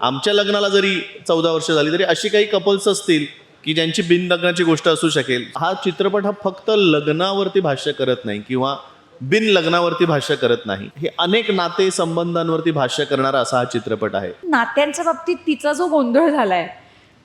आमच्या लग्नाला जरी चौदा वर्ष झाली तरी अशी काही कपल्स असतील की ज्यांची बिन लग्नाची गोष्ट असू शकेल. हा चित्रपट हा फक्त लग्नावरती भाष्य करत नाही किंवा बिन लग्नावरती भाष्य करत नाही. हे अनेक नाते संबंधांवरती भाष्य करणारा असा हा चित्रपट आहे. नात्यांच्या बाबतीत तिचा जो गोंधळ झालाय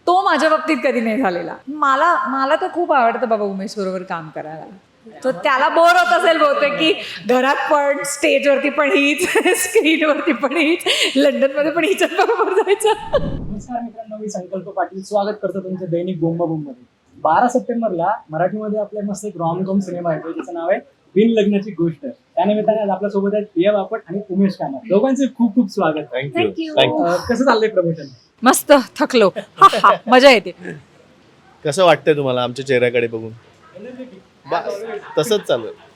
तो माझ्या बाबतीत कधी नाही झालेला. मला मला तर खूप आवडतं बाबा उमेश बरोबर काम करायला. तो त्याला बोर होत असेल बहुतेक की घरात पण स्टेजवरती पण हीच स्क्रीनवरती पण हीच लंडनमध्ये पण हिच्याच बरोबर जायचं. नमस्कार मित्रांनो मी संकल्प पाटील. स्वागत करतो तुमचं दैनिक बोंबा मध्ये बारा सप्टेंबरला मराठीमध्ये आपल्या मस्त एक रॉम कॉम सिनेमा येतो त्याचं नाव आहे बिन लग्नाची गोष्ट त्यानिमित्ताने आज आपल्यासोबत आहेत प्रिया बापट आणि उमेश कामत. दोघांचे खूप खूप स्वागत. थँक्यू कसं चाललंय प्रमोशन? मस्त थकलो. हा, हा, मजा येते. कसं वाटतंय तुम्हाला आमच्या चेहऱ्याकडे बघून? बा- तसंच चालू आहे.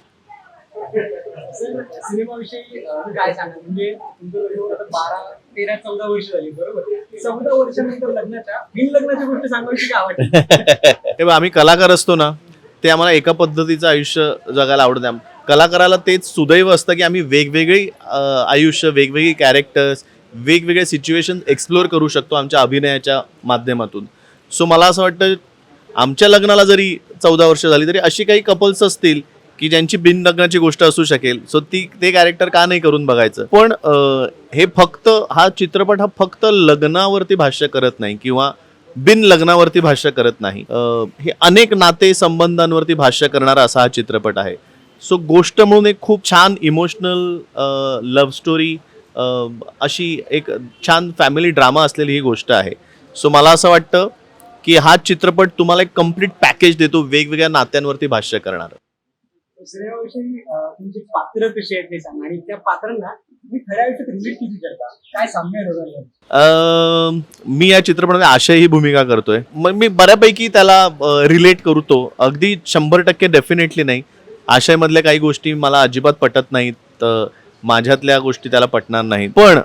सिनेमाविषयी अं, काय सांगा म्हणजे तुमचं लग्न आता बारा तेरा चौदा वर्ष झाली बरोबर? चौदा वर्षानंतर लग्नाच्या बिन लग्नाची गोष्ट सांगायची काय वाटतं बघ, आम्ही कलाकार असतो ना ते आम्हाला एका पद्धतीचं आयुष्य जगायला आवडत. नाही कलाकाराला तेच सुदैव असतं की आम्ही वेगवेगळी आयुष्य वेगवेगळी कॅरेक्टर्स वेगवेगळे सिच्युएशन एक्सप्लोअर करू शकतो आमच्या अभिनयाच्या माध्यमातून. सो मला असं वाटतं आमच्या लग्नाला जरी चौदा वर्ष झाली तरी अशी काही कपल्स असतील की ज्यांची बिन लग्नाची गोष्ट असू शकेल. सो ती ते कॅरेक्टर का नाही करून बघायचं? पण हे फक्त हा चित्रपट हा फक्त लग्नावरती भाष्य करत नाही किंवा बिन लग्नावरती भाष्य करत नाही. हे अनेक नाते संबंधांवरती भाष्य करणारा असा हा चित्रपट आहे. सो गोष्ट म्हणून एक खूप छान इमोशनल लव्ह स्टोरी अशी एक छान फॅमिली ड्रामा असलेली ही गोष्ट आहे. सो मला असं वाटतं की हा चित्रपट तुम्हाला एक कंप्लीट पॅकेज देतो वेगवेगळ्या नात्यांवरती भाष्य करणार. सिनेमाविषयी अं, तुमची पात्र कशी आहेत सांगा. आणि त्या पात्रांना तुम्ही खऱ्या आयुष्यात रिलेट किती करता? काय साम्य आहे दोघांमध्ये? अं, मी या चित्रपटामध्ये आशय ही भूमिका करतोय. मग मी बऱ्यापैकी त्याला रिलेट करतो अगदी शंभर टक्के डेफिनेटली नाही. आशयमधल्या काही गोष्टी मला अजिबात पटत नाहीत. माझ्यातल्या गोष्टी त्याला पटणार नाहीत. पण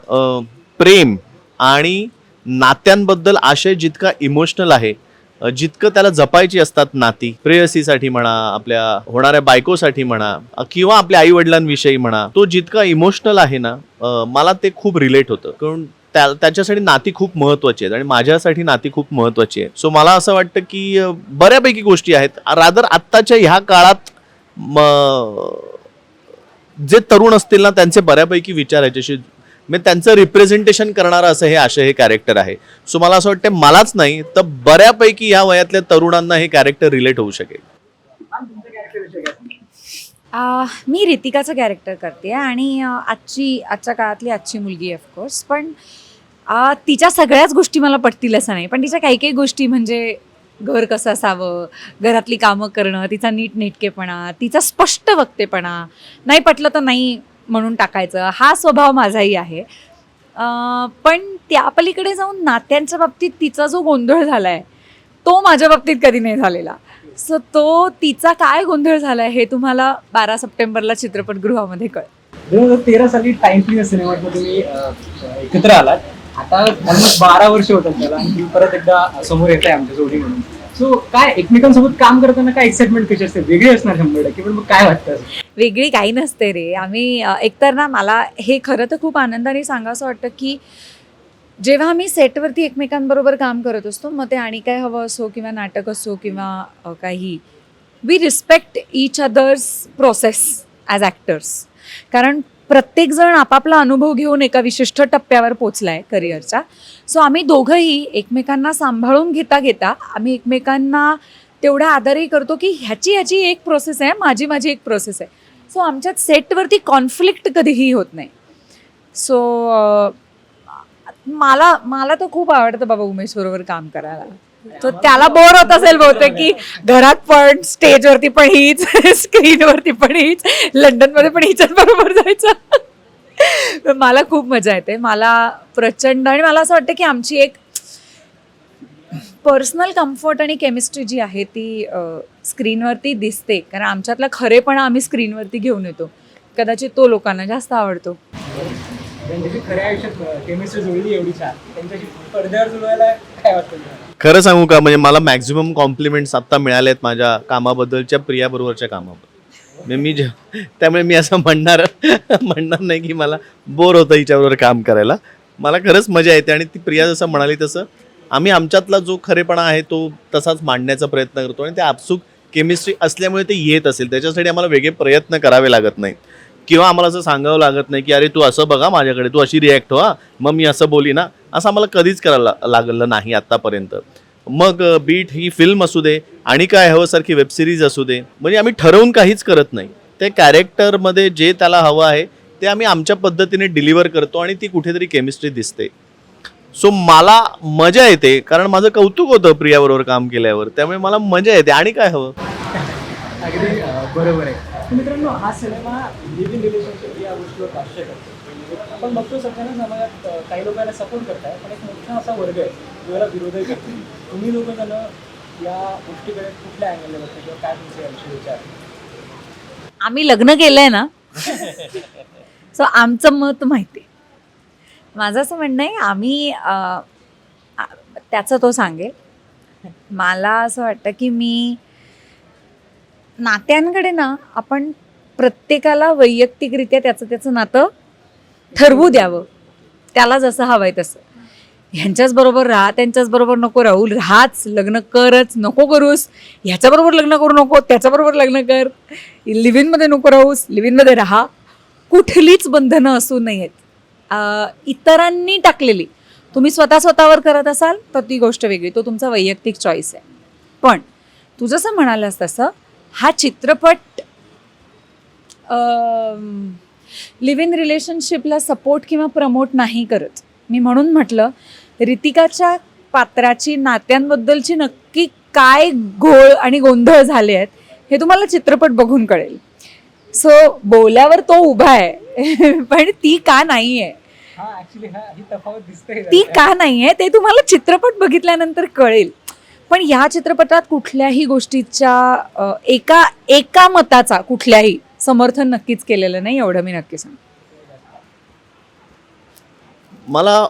प्रेम आणि नात्यांबद्दल आशय जितका इमोशनल आहे जितकं त्याला जपायची असतात नाती प्रेयसीसाठी म्हणा आपल्या होणाऱ्या बायकोसाठी म्हणा किंवा आपल्या आई वडिलांविषयी म्हणा तो जितका इमोशनल आहे ना मला ते खूप रिलेट होतं. कारण त्या त्याच्यासाठी नाती खूप महत्वाची आहेत आणि माझ्यासाठी नाती खूप महत्वाची आहे सो मला असं वाटतं की बऱ्यापैकी गोष्टी आहेत. रादर आत्ताच्या ह्या काळात म- जे तरुण असतील ना त्यांचे बऱ्यापैकी विचार याच्याशी म्हणजे त्यांचं रिप्रेझेंटेशन करणारं असं हे आशय हे कॅरेक्टर आहे. सो मला असं वाटतं मलाच नाही तर बऱ्यापैकी या वयातल्या तरुणांना हे कॅरेक्टर रिलेट होऊ शकेल. मी रितिकाचं कॅरेक्टर करते आणि आजची आजच्या काळातली आजची मुलगी ऑफकोर्स पण तिच्या सगळ्याच गोष्टी मला पटतील असं नाही. पण तिच्या काही काही गोष्टी म्हणजे घर कसं असावं घरातली कामं करणं तिचा नीटनेटकेपणा तिचा स्पष्ट वक्तेपणा. नाही पटलं तर नाही म्हणून टाकायचं. हा स्वभाव माझाही आहे. पण त्या पलीकडे जाऊन नात्यांच्या बाबतीत तिचा जो गोंधळ झाला आहे तो माझ्या बाबतीत कधी नाही झालेला. सो तो तिचा काय गोंधळ झालाय हे तुम्हाला बारा सप्टेंबरला चित्रपटगृहामध्ये कळ दोन हजार तेरा साली टाइम प्लीज सिनेमात तुम्ही एकत्र आलात. आता ऑलमोस्ट बारा वर्ष होतात त्याला. आणि परत एकदा समोर येत आहे आमच्या जोडी म्हणून. सो काय एकमेकांसोबत काम करताना काय एक्साइटमेंट कशी असते? वेगळी असणार शंभर टक्के पण मग काय वाटतं? वेगळी काही नसते रे. आम्ही एकतर ना मला हे खरं तर खूप आनंदाने सांगावं वाटतं की जेव्हा आम्ही सेटवरती एकमेकांबरोबर काम करत असतो मग ते आणि काय हवं असो किंवा नाटक असो किंवा काही we respect each others process as actors कारण प्रत्येकजण आपापला अनुभव घेऊन एका विशिष्ट टप्प्यावर पोचला आहे करिअरचा सो आम्ही दोघंही एकमेकांना सांभाळून घेता घेता आम्ही एकमेकांना तेवढा आदरही करतो की ह्याची ह्याची एक प्रोसेस आहे माझी माझी एक प्रोसेस आहे. सो आमच्यात सेटवरती कॉन्फ्लिक्ट कधीही होत नाही. सो मला मला तर खूप आवडतं बाबा उमेश बरोबर काम करायला. तो त्याला बोर होत असेल बहुतेक की घरात पण स्टेजवरती पण हीच स्क्रीनवरती पण हीच लंडनमध्ये पण हिच्याच बरोबर जायचं. मला खूप मजा येते. मला प्रचंड आणि मला असं वाटतं की आमची एक पर्सनल कम्फर्ट आणि केमिस्ट्री जी आहे ती स्क्रीनवरती दिसते. कारण आमच्यातला खरेपणा आम्ही स्क्रीनवरती घेऊन येतो. कदाचित तो लोकांना जास्त आवडतो. त्यांच्याशी खऱ्या आयुष्यात केमिस्ट्री जुळली एवढी छान. त्यांच्याशी पडद्यावर जुळवायला काय वाटतं तुम्हाला? खरं सांगू का म्हणजे मला मॅक्झिमम कॉम्प्लिमेंट्स आत्ता मिळाले आहेत माझ्या कामाबद्दलच्या प्रियाबरोबरच्या कामाबद्दल. म्हणजे मी जे त्यामुळे मी असं म्हणणार म्हणणार नाही की मला बोर होतं हिच्याबरोबर काम करायला. मला खरंच मजा येते आणि ती प्रिया जसं म्हणाली तसं आम्ही आमच्यातला जो खरेपणा आहे तो तसाच मांडण्याचा प्रयत्न करतो आणि ते आपसूक केमिस्ट्री असल्यामुळे ते येत असेल. त्याच्यासाठी आम्हाला वेगळे प्रयत्न करावे लागत नाहीत. किंवा आम्हाला असं सांगावं लागत नाही की अरे तू असं बघा माझ्याकडे तू अशी रिॲक्ट हो मग मी असं बोली ना. असं आम्हाला कधीच करायला लागलं नाही आत्तापर्यंत. मग बीट ही फिल्म असू दे आणि काय हवं सारखी वेबसिरीज असू दे. म्हणजे आम्ही ठरवून काहीच करत नाही. ते कॅरेक्टरमध्ये जे त्याला हवं आहे ते आम्ही आमच्या पद्धतीने डिलिव्हर करतो आणि ती कुठेतरी केमिस्ट्री दिसते. सो मला मजा येते कारण माझं कौतुक होतं प्रियाबरोबर काम केल्यावर. त्यामुळे मला मजा येते. आणि काय हवं? अगदी अं, बरोबर आहे. तर मित्रांनो हा सिनेमा लिव्ह इन रिलेशनशिप या गोष्टीवर भाष्य करतो. आपण बघतो सगळ्यांना समाजात अं, काही लोकांना सपोर्ट करताय पण एक मोठा असा वर्ग आहे जो याला विरोधही करतो तुम्ही लोक जण या गोष्टीकडे कुठल्या अँगलने बघता किंवा काय तुमचे याविषयी विचार? आम्ही लग्न केलंय ना? सो आमचं मत माहिती माझं असं म्हणणं आहे आम्ही त्याचं तो सांगेल. मला असं वाटतं की मी नात्यांकडे ना आपण प्रत्येकाला वैयक्तिकरित्या त्याचं त्याचं नातं ठरवू द्यावं. त्याला जसं हवं आहे तसं. ह्यांच्याच बरोबर राहा त्यांच्याच बरोबर नको राहू राहाच लग्न करच नको करूस. ह्याच्याबरोबर लग्न करू नको त्याच्याबरोबर लग्न कर. लिव्हिनमध्ये नको राहूस लिव्हिनमध्ये राहा. कुठलीच बंधनं असू नयेत. इतरांनी टाकलेली. तुम्ही स्वतः स्वतःवर करत असाल तर ती गोष्ट वेगळी. तो तुमचा वैयक्तिक चॉईस आहे. पण तू जसं म्हणालास तसं हा चित्रपट लिव्ह इन रिलेशनशिपला सपोर्ट किंवा प्रमोट नाही करत. मी म्हणून म्हटलं रितिकाच्या पात्राची नात्यांबद्दलची नक्की काय घोळ आणि गोंधळ झाले आहेत हे तुम्हाला चित्रपट बघून कळेल. सो बोल्यावर तो उभा आहे पण ती का नाही आहे हा हा ही ती का नाही आहे ते तुम्हाला चित्रपट बघितल्यानंतर कळेल. पण या चित्रपटात कुठल्याही गोष्टीच्या एका एका मताचा कुठल्याही समर्थन नक्कीच केलेलं नाही एवढं मी नक्की सांग मला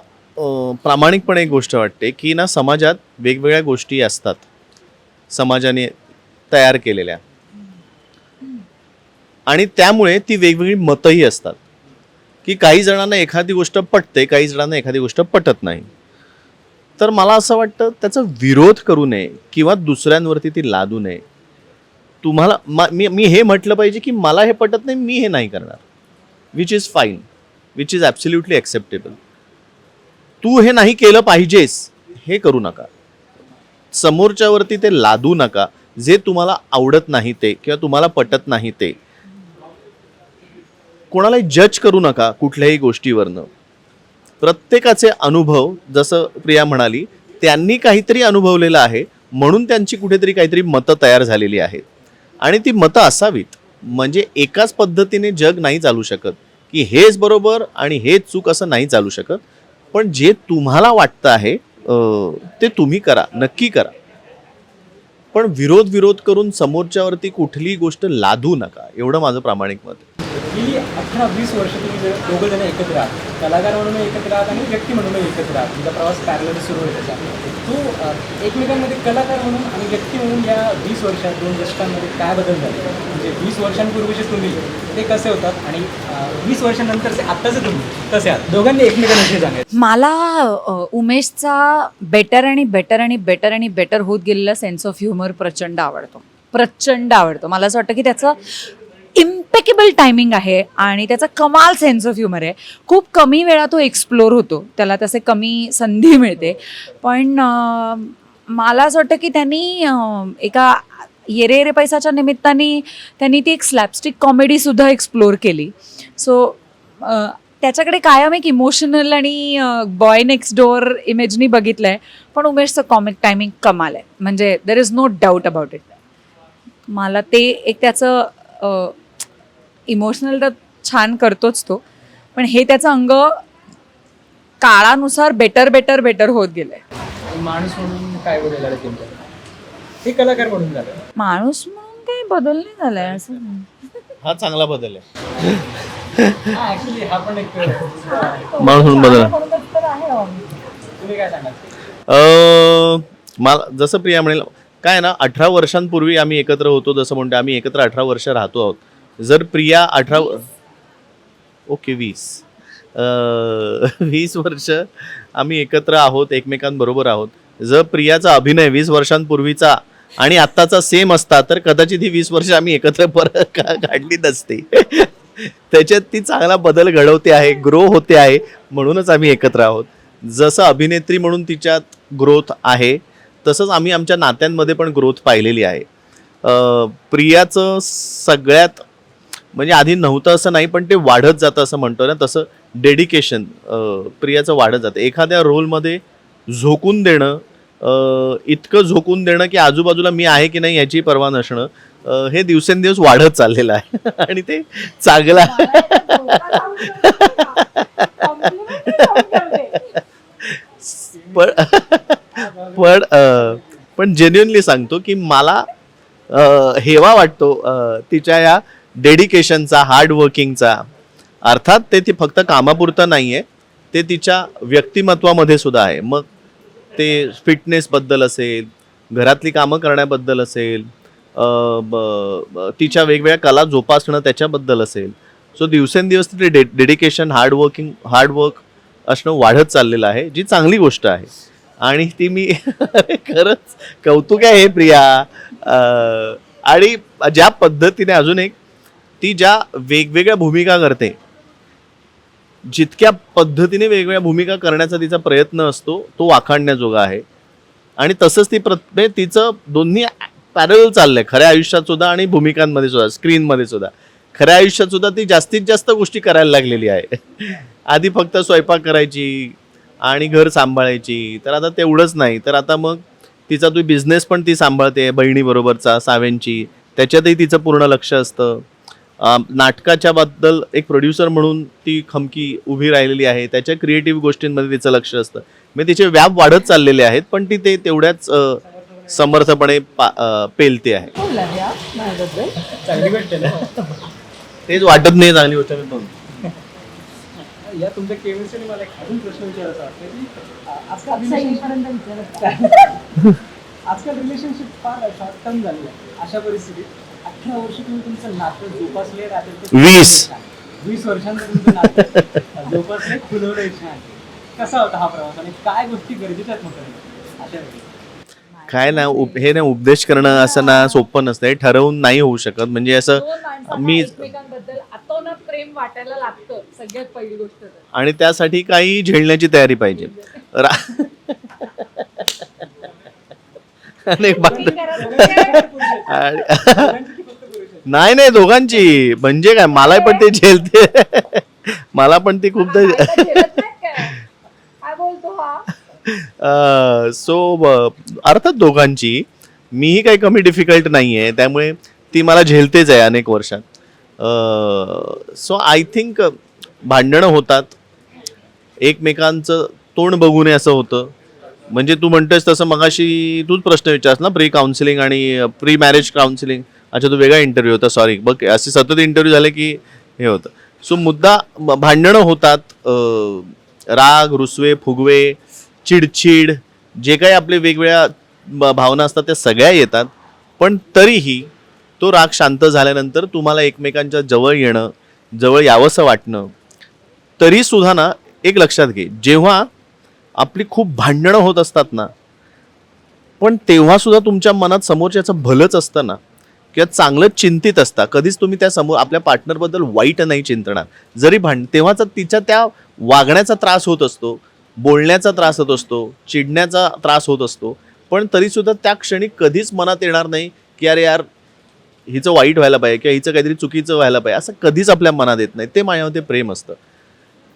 प्रामाणिकपणे एक गोष्ट वाटते की ना समाजात वेगवेगळ्या गोष्टी असतात. समाजाने तयार केलेल्या. आणि त्यामुळे ती वेगवेगळी मतही असतात. की काही जणांना एखादी गोष्ट पटते काही जणांना एखादी गोष्ट पटत नाही. तर मला असं वाटतं त्याचा विरोध करू नये किंवा दुसऱ्यांवरती ती लादू नये. तुम्हाला मा- मी मी हे म्हटलं पाहिजे की मला हे पटत नाही मी हे नाही करणार. Which is fine which is absolutely acceptable तू हे नाही केलं पाहिजेस हे करू नका. समोरच्यावरती ते लादू नका. जे तुम्हाला आवडत नाही ते किंवा तुम्हाला पटत नाही ते. कोणालाही जज करू नका कुठल्याही गोष्टीवरनं. प्रत्येकाचे अनुभव जसं प्रिया म्हणाली त्यांनी काहीतरी अनुभवलेलं आहे म्हणून त्यांची कुठेतरी काहीतरी मतं तयार झालेली आहेत. आणि ती मतं असावीत. म्हणजे एकाच पद्धतीने जग नाही चालू शकत. की हेच बरोबर आणि हेच चूक असं नाही चालू शकत. पण जे तुम्हाला वाटतं आहे ते तुम्ही करा नक्की करा. पण विरोध विरोध करून समोरच्यावरती कुठलीही गोष्ट लादू नका. एवढं माझं प्रामाणिक मत आहे. गेली अठरा वीस वर्ष तुम्ही जर दोघं जण एकत्र आहात कलाकार म्हणून एकत्र आहात आणि व्यक्ती म्हणून एकत्र आहात तुमचा प्रवास पॅरल सुरू आहे त्याचा. तो एकमेकांमध्ये कलाकार म्हणून आणि व्यक्ती म्हणून या वीस वर्षात दोन दशकांमध्ये काय बदल झाले? म्हणजे वीस वर्षांपूर्वीचे तुम्ही ते कसे होतात? आणि वीस वर्षानंतरचे आत्ताचे तुम्ही कसे आहात? दोघांनी एकमेकांविषयी सांगायचं मला उमेशचा बेटर आणि बेटर आणि बेटर आणि बेटर होत गेलेला सेन्स ऑफ ह्युमर प्रचंड आवडतो. प्रचंड आवडतो. मला असं वाटतं की त्याचं इम्पेकेबल टायमिंग आहे आणि त्याचा कमाल सेन्स ऑफ ह्युमर आहे. खूप कमी वेळा तो एक्सप्लोर होतो. त्याला तसे कमी संधी मिळते. पण मला असं वाटतं की त्यांनी एका येरे येरे पैसाच्या निमित्ताने त्यांनी ती एक स्लॅपस्टिक कॉमेडीसुद्धा एक्सप्लोर केली. सो त्याच्याकडे कायम एक इमोशनल आणि बॉय नेक्स्ट डोअर इमेजनी बघितलं आहे पण उमेशचं कॉमिक टायमिंग कमाल आहे. म्हणजे there is no doubt about it मला ते एक त्याचं इमोशनल तर छान करतोच तो. पण हे त्याचं अंग काळानुसार बेटर बेटर बेटर होत गेलं आहे आणि माणूस म्हणून काय बदल झालं तुमच्या? हे कलाकार म्हणून झालं. माणूस म्हणून काही बदल नाही झालाय असं हा चांगला बदल आहे. हा ऍक्च्युली हा पण एक अं, म्हणून बदल तुम्ही काय सांगाल? अं, मला जसं प्रिया म्हणेल काय आहे ना अठरा वर्षांपूर्वी आम्ही एकत्र होतो जसं म्हणतो आम्ही एकत्र अठरा वर्ष राहतो आहोत. जर प्रिया अठरा ओके वीस. वीस वर्ष आम्ही एकत्र आहोत एकमेकांबरोबर आहोत. जर प्रियाचा अभिनय वीस वर्षांपूर्वीचा आणि आत्ताचा सेम असता तर कदाचित ही वीस वर्ष आम्ही एकत्र परत का- काढली नसती. त्याच्यात ती चांगला बदल घडवते आहे ग्रो होते आहे म्हणूनच आम्ही एकत्र आहोत. जसं अभिनेत्री म्हणून तिच्यात ग्रोथ आहे तसंच आम्ही आमच्या नात्यांमध्ये पण ग्रोथ पाहिलेली आहे. प्रियाचं सगळ्यात म्हणजे आधी नव्हतं असं नाही पण ते वाढत जातं असं म्हणतो ना. तसं डेडिकेशन प्रियाचं वाढत जातं. एखाद्या रोलमध्ये झोकून देणं इतकं झोकून देणं की आजूबाजूला मी आहे की नाही याची पर्वा नसणं हे दिवसेंदिवस वाढत चाललेलं आहे. आणि ते चांगलं आहे. पण पण पण जेन्युनली सांगतो की मला हेवा वाटतो तिच्या या डेडिकेशनचा हार्डवर्किंगचा अर्थात ते ती फक्त कामापुरतं नाही आहे ते तिच्या व्यक्तिमत्वामध्ये सुद्धा आहे. मग ते फिटनेसबद्दल असेल घरातली कामं करण्याबद्दल असेल ब- तिच्या वेगवेगळ्या कला जोपासणं त्याच्याबद्दल असेल. सो दिवसेंदिवस ते डे डेडिकेशन हार्डवर्किंग हार्डवर्क असणं वाढत चाललेलं आहे जी चांगली गोष्ट आहे. आणि ती मी खरंच कौतुक आहे हे प्रिया आणि ज्या पद्धतीने अजून एक ती ज्या वेगवेगळ्या भूमिका करते जितक्या पद्धतीने वेगवेगळ्या भूमिका करण्याचा तिचा प्रयत्न असतो तो वाखाणण्याजोगा आहे. आणि तसंच ती प्रत्ये म्हणजे तिचं दोन्ही पॅरल चाललंय खऱ्या आयुष्यात सुद्धा आणि भूमिकांमध्ये सुद्धा स्क्रीनमध्ये सुद्धा. खऱ्या आयुष्यात सुद्धा ती जास्तीत जास्त गोष्टी करायला लागलेली आहे. आधी फक्त स्वयंपाक करायची आणि घर सांभाळायची तर आता तेवढंच नाही. तर आता मग तिचा तो बिझनेस पण ती सांभाळते बहिणीबरोबरचा सावेंची त्याच्यातही तिचं पूर्ण लक्ष असतं. नाटकाच्या बद्दल एक प्रोड्युसर म्हणून ती खमकी उभी राहिलेली आहे. त्याच्या क्रिएटिव्ह गोष्टींमध्ये तिचं लक्ष असतं. म्हणजे तिचे व्याप वाढत चाललेले आहेत पण ती ते तेवढ्याच समर्थपणे पेलते आहे. तेच वाटत नाही चांगली गोष्ट मी पण. या तुमच्या केमिस्ट्रीने मला एक अजून प्रश्न विचारायचा वाटतं की आ- आजकाल रिलेशनशिप फार टर्म झालेलं आहे. अशा परिस्थितीत अठरा वर्ष तुम्ही तुमचं नातं जोपासले राहते ते वीस. वीस वर्षांचं तुमचं नातं जोपासले फुलवलंय छान कसा होता हा प्रवास आणि काय गोष्टी गरजेच्या आहेत मग करणं अशा वेळी. काय ना उप- हे ना उपदेश करणं असं ना सोपं नसतं. हे ठरवून नाही होऊ शकत. म्हणजे असं माणसांना मी प्रेम वाटायला लागतं सगळ्यात पहिली गोष्ट आणि त्यासाठी काही झेलण्याची तयारी पाहिजे. रा- आणि नाही नाही दोघांची. म्हणजे काय मला पण ते झेलते. मला पण ती खूप सो अर्थात दोघांची मीही काही कमी डिफिकल्ट नाही आहे त्यामुळे ती मला झेलतेच आहे अनेक वर्षात. सो आय थिंक भांडणं होतात. एकमेकांचं तोंड बघू नये असं होतं. म्हणजे तू म्हणतोयस तसं मगाशी तूच प्रश्न विचारस ना प्री काउन्सिलिंग आणि प्री मॅरेज काउन्सिलिंग अच्छा तो वेगळा इंटरव्ह्यू होता सॉरी बघ असे सतत इंटरव्ह्यू झाले की हे होतं. सो मुद्दा म- भांडणं होतात राग रुसवे फुगवे चिडचिड जे काही आपले वेगवेगळ्या भावना असतात त्या सगळ्या येतात. पण तरीही तो राग शांत झाल्यानंतर तुम्हाला एकमेकांच्या जवळ येणं जवळ यावंसं वाटणं तरी सुद्धा ना एक लक्षात घे. जेव्हा आपली खूप भांडणं होत असतात ना पण तेव्हा सुद्धा तुमच्या मनात समोरच्याचं भलंच असतं ना. किंवा चांगलं चिंतित असता कधीच तुम्ही त्या समोर आपल्या पार्टनरबद्दल वाईट नाही चिंतणार. जरी भांड तेव्हाचा तिच्या त्या वागण्याचा त्रास होत असतो बोलण्याचा त्रास होत असतो चिडण्याचा त्रास होत असतो पण तरीसुद्धा त्या क्षणी कधीच मनात येणार नाही की अरे यार हिचं वाईट व्हायला पाहिजे किंवा हिचं काहीतरी चुकीचं व्हायला पाहिजे असं कधीच आपल्या मनात येत नाही. ते माझ्यामध्ये प्रेम असतं.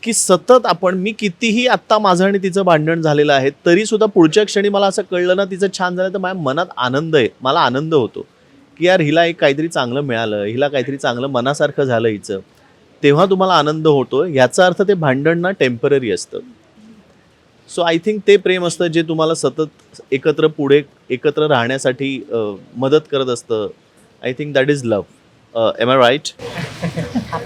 की सतत आपण मी कितीही आत्ता माझं आणि तिचं भांडण झालेलं आहे तरीसुद्धा पुढच्या क्षणी मला असं कळलं ना तिचं छान झालं तर माझ्या मनात आनंद आहे मला आनंद होतो. की यार हिला एक काहीतरी चांगलं मिळालं हिला काहीतरी चांगलं मनासारखं झालं हिचं. तेव्हा तुम्हाला आनंद होतो याचा अर्थ ते भांडण ना टेंपररी असतं. सो आय थिंक ते प्रेम असतं जे तुम्हाला सतत एकत्र पुढे एकत्र राहण्यासाठी मदत करत असतं. I think that is love am I right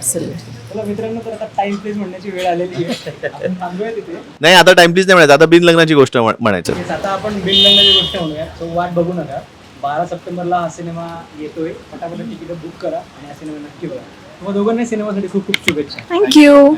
चला मित्रांनो तर आता टाइम प्लीज म्हणण्याची वेळ आलेली आहे. आपण थांबूया तिथे. नाही आता टाइम प्लीज नाही म्हणायचं. आता बिन लग्नाची गोष्ट म्हण- म्हणायचं. आता आपण बिल लग्नाची गोष्ट म्हणूया. तो वाट बघू नका. बारा सप्टेंबरला हा सिनेमा येतोय. फटाफट तिकीट बुक करा आणि हा सिनेमा नक्की बघा. तुम्हाला दोघांना सिनेमासाठी खूप खूप शुभेच्छा. थँक्यू